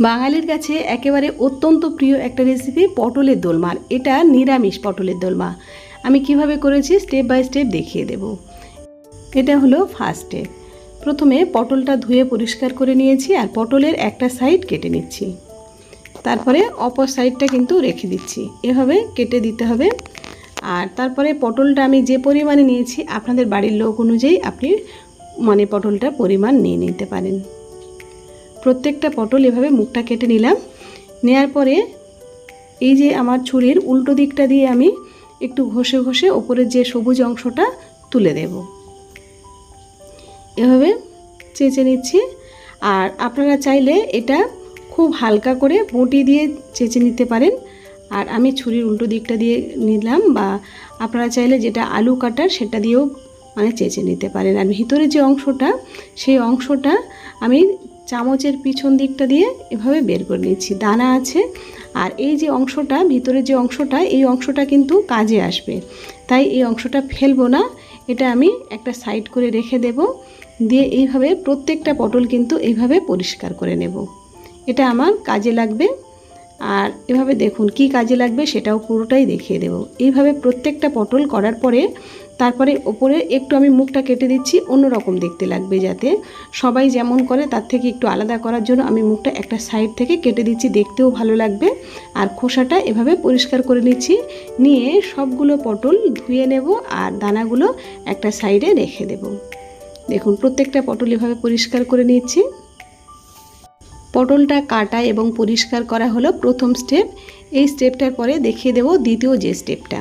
বাঙালির কাছে একেবারে অত্যন্ত প্রিয় একটা রেসিপি পটলের দোলমা এটা নিরামিষ পটলের দোলমা। আমি কীভাবে করেছি স্টেপ বাই স্টেপ দেখিয়ে দেব। এটা হলো ফার্স্ট স্টেপ প্রথমে পটলটা ধুয়ে পরিষ্কার করে নিয়েছি আর পটলের একটা সাইড কেটে নিচ্ছি। তারপরে অপর সাইডটা কিন্তু রেখে দিচ্ছি। এভাবে কেটে দিতে হবে। আর তারপরে পটলটা আমি যে পরিমাণে নিয়েছি, আপনাদের বাড়ির লোক অনুযায়ী আপনি মানে পটলটার পরিমাণ নিয়ে নিতে পারেন। প্রত্যেকটা পটল এভাবে মুখটা কেটে নিলাম। নেয়ার পরে এই যে আমার ছুরির উল্টো দিকটা দিয়ে আমি একটু ঘষে ঘষে ওপরের যে সবুজ অংশটা তুলে দেব। এভাবে চেঁচে নিচ্ছি। আর আপনারা চাইলে এটা খুব হালকা করে বটি দিয়ে চেঁচে নিতে পারেন। আর আমি ছুরির উল্টো দিকটা দিয়ে নিলাম বা আপনারা চাইলে যেটা আলু কাটার সেটা দিয়েও মানে চেঁচে নিতে পারেন। আর ভিতরে যে অংশটা, সেই অংশটা আমি চামচের পিছন দিকটা দিয়ে এভাবে বের করে নিচ্ছি দানা আছে। আর এই যে অংশটা ভিতরে যে অংশটা, এই অংশটা কিন্তু কাজে আসবে। তাই এই অংশটা ফেলব না। এটা আমি একটা সাইড করে রেখে দেব। দিয়ে এইভাবে প্রত্যেকটা পটল কিন্তু এইভাবে পরিষ্কার করে নেব। এটা আমার কাজে লাগবে। আর এভাবে দেখুন কি কাজে লাগবে সেটাও পুরোটাই দেখিয়ে দেব। এইভাবে প্রত্যেকটা পটল করার পরে তারপরে ওপরে একটু আমি মুখটা কেটে দিচ্ছি, অন্যরকম দেখতে লাগবে যাতে। সবাই যেমন করে তার থেকে একটু আলাদা করার জন্য আমি মুখটা একটা সাইড থেকে কেটে দিচ্ছি, দেখতেও ভালো লাগবে। আর খোসাটা এভাবে পরিষ্কার করে নিচ্ছি, নিয়ে সবগুলো পটল ধুয়ে নেব আর দানাগুলো একটা সাইডে রেখে দেব। দেখুন প্রত্যেকটা পটল এভাবে পরিষ্কার করে নিচ্ছি। পটলটা কাটা এবং পরিষ্কার করা হলো প্রথম স্টেপ এই স্টেপটার পরে দেখিয়ে দেব দ্বিতীয় যে স্টেপটা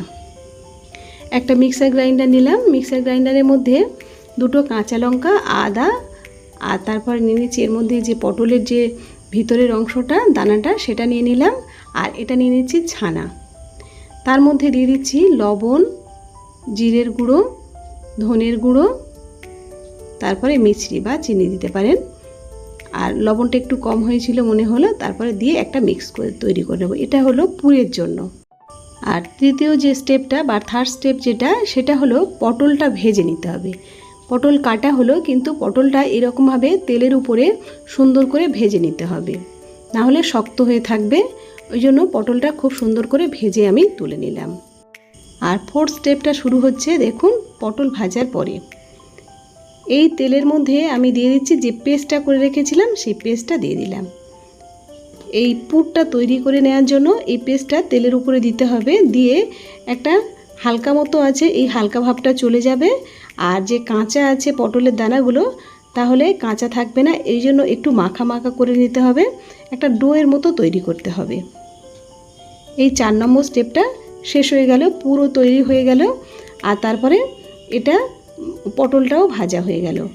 একটা মিক্সার গ্রাইন্ডার নিলাম। মিক্সার গ্রাইন্ডারের মধ্যে দুটো কাঁচা লঙ্কা, আদা, আর তারপর নিয়ে নিচ্ছি এর মধ্যে যে পটলের যে ভিতরের অংশটা, দানাটা, সেটা নিয়ে নিলাম। আর এটা নিয়ে নিচ্ছি ছানা। তার মধ্যে দিয়ে দিচ্ছি লবণ, জিরের গুঁড়ো, ধনের গুঁড়ো, তারপরে মিছরি বা চিনি দিতে পারেন। আর লবণটা একটু কম হয়েছিল মনে হলো, তারপরে দিয়ে একটা মিক্স করে তৈরি করে নেব। এটা হলো পুরের জন্য। আর তৃতীয় যে স্টেপটা বা থার্ড স্টেপ যেটা, সেটা হলো পটলটা ভেজে নিতে হবে। পটল কাটা হলো, কিন্তু পটলটা এরকমভাবে তেলের উপরে সুন্দর করে ভেজে নিতে হবে। না হলে শক্ত হয়ে থাকবে, ওই জন্য পটলটা খুব সুন্দর করে ভেজে আমি তুলে নিলাম। আর ফোর্থ স্টেপটা শুরু হচ্ছে, দেখুন, পটল ভাজার পরে। এই তেলের মধ্যে আমি দিয়ে দিচ্ছি যে পেস্টটা করে রেখেছিলাম, সেই পেস্টটা দিয়ে দিলাম। এই পুরটা তৈরি করে নেওয়ার জন্য এই পেস্টটা তেলের উপরে দিতে হবে, দিয়ে একটা হালকা মতো আছে, এই হালকা ভাবটা চলে যাবে। আর যে কাঁচা আছে পটলের দানাগুলো, তাহলে কাঁচা থাকবে না, এই জন্য একটু মাখা মাখা করে নিতে হবে। একটা ডোয়ের মতো তৈরি করতে হবে। এই চার নম্বর স্টেপটা শেষ হয়ে গেল, পুরো তৈরি হয়ে গেল। আর তারপরে এটা পটলটাও ভাজা হয়ে গেল।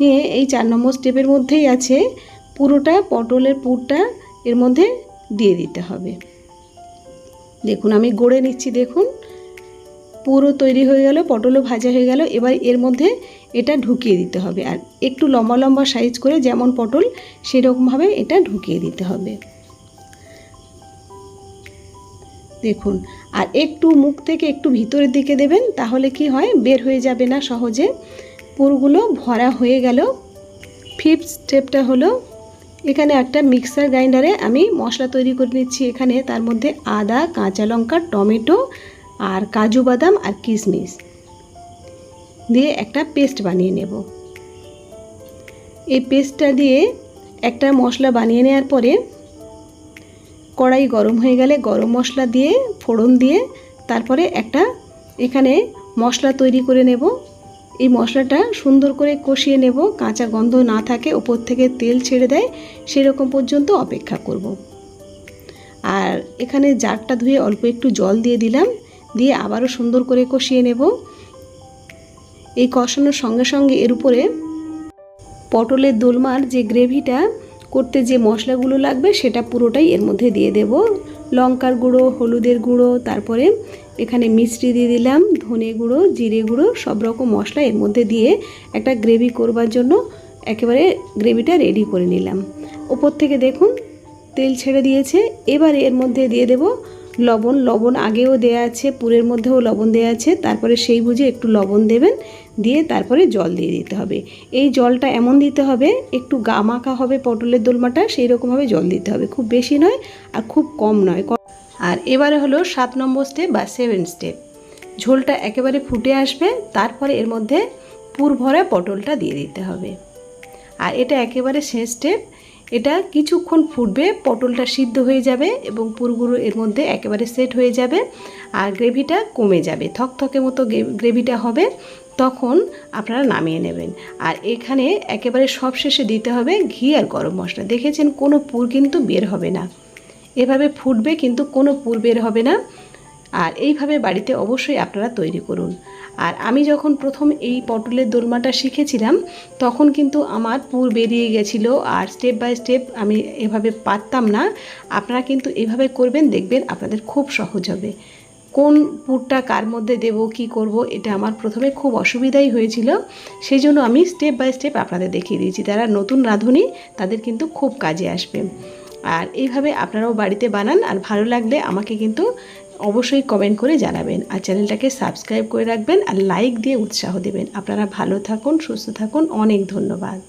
নিয়ে এই চার নম্বর স্টেপের মধ্যেই আছে, পুরোটা পটলের পুরটা এর মধ্যে দিয়ে দিতে হবে। দেখুন, আমি গড়ে নিচ্ছি, দেখুন। পুরো তৈরি হয়ে গেল, পটলও ভাজা হয়ে গেল, এবার এর মধ্যে এটা ঢুকিয়ে দিতে হবে। আর একটু লম্বা লম্বা সাইজ করে যেমন পটল, সেরকমভাবে এটা ঢুকিয়ে দিতে হবে। দেখুন। আর একটু মুখ থেকে একটু ভিতরের দিকে দেবেন, তাহলে কি হয়, বের হয়ে যাবে না সহজে। পুরগুলো ভরা হয়ে গেল। ফিফথ স্টেপটা হলো, এখানে একটা মিক্সার গ্রাইন্ডারে আমি মশলা তৈরি করে নিচ্ছি। এখানে তার মধ্যে আদা, কাঁচা লঙ্কা, টমেটো আর কাজু বাদাম আর কিশমিশ দিয়ে একটা পেস্ট বানিয়ে নেব। এই পেস্টটা দিয়ে একটা মশলা বানিয়ে নেওয়ার পরে কড়াই গরম হয়ে গেলে গরম মশলা দিয়ে, ফোড়ন দিয়ে তারপরে একটা এখানে মশলা তৈরি করে নেব। এই মশলাটা সুন্দর করে কষিয়ে নেব। কাঁচা গন্ধ না থাকে, ওপর থেকে তেল ছেড়ে দেয়। সেরকম পর্যন্ত অপেক্ষা করব। আর এখানে জারটা ধুয়ে অল্প একটু জল দিয়ে দিলাম। দিয়ে আবারও সুন্দর করে কষিয়ে নেব। এই কষানোর সঙ্গে সঙ্গে এর উপরে পটলের দোলমার যে গ্রেভিটা করতে যে মশলাগুলো লাগবে সেটা পুরোটাই এর মধ্যে দিয়ে দেব। লঙ্কার গুঁড়ো, হলুদের গুঁড়ো, তারপরে এখানে মিষ্টি দিয়ে দিলাম, ধনে গুঁড়ো, জিরে গুঁড়ো, সব রকম মশলা এর মধ্যে দিয়ে একটা গ্রেভি করবার জন্য একেবারে গ্রেভিটা রেডি করে নিলাম। ওপর থেকে দেখুন, তেল ছেড়ে দিয়েছে। এবার এর মধ্যে দিয়ে দেব লবণ লবণ আগেও দেয়া আছে, পুরের মধ্যেও লবণ দেয়া আছে। তারপরে সেই বুঝে একটু লবণ দেবেন, দিয়ে তারপরে জল দিয়ে দিতে হবে। এই জলটা এমন দিতে হবে, একটু গা মাখা হবে পটলের দোলমাটা, সেই রকমভাবে জল দিতে হবে। খুব বেশি নয় আর খুব কম নয়। আর এবারে হলো সাত নম্বর স্টেপ বা সেভেন স্টেপ ঝোলটা একেবারে ফুটে আসবে, তারপরে এর মধ্যে পুর ভরা পটলটা দিয়ে দিতে হবে। আর এটা একেবারে শেষ স্টেপ এটা কিছুক্ষণ ফুটবে, পটলটা সিদ্ধ হয়ে যাবে এবং পুরগুলো এর মধ্যে একেবারে সেট হয়ে যাবে আর গ্রেভিটা কমে যাবে, থকথকে মতো গ্রেভিটা হবে, তখন আপনারা নামিয়ে নেবেন। আর এখানে একেবারে সবশেষে দিতে হবে ঘি আর গরম মশলা। দেখেছেন কোনো পুর কিন্তু বের হবে না। এভাবে ফুটবে কিন্তু কোনো পুর বের হবে না। আর এইভাবে বাড়িতে অবশ্যই আপনারা তৈরি করুন। আর আমি যখন প্রথম এই পটলের দোলমাটা শিখেছিলাম, তখন কিন্তু আমার পুর বেরিয়ে গেছিল আর স্টেপ বাই স্টেপ আমি এভাবে পারতাম না। আপনারা কিন্তু এভাবে করবেন, দেখবেন আপনাদের খুব সহজ হবে। কোন পুরটা কার মধ্যে দেব, কি করব, এটা আমার প্রথমে খুব অসুবিধাই হয়েছিল। সেই জন্য আমি স্টেপ বাই স্টেপ আপনাদের দেখিয়ে দিয়েছি। যারা নতুন রাঁধুনি, তাদের কিন্তু খুব কাজে আসবে। আর এইভাবে আপনারাও বাড়িতে বানান, আর ভালো লাগলে আমাকে কিন্তু অবশ্যই কমেন্ট করে জানাবেন আর চ্যানেলটাকে সাবস্ক্রাইব করে রাখবেন আর লাইক দিয়ে উৎসাহ দেবেন। আপনারা ভালো থাকুন, সুস্থ থাকুন। অনেক ধন্যবাদ।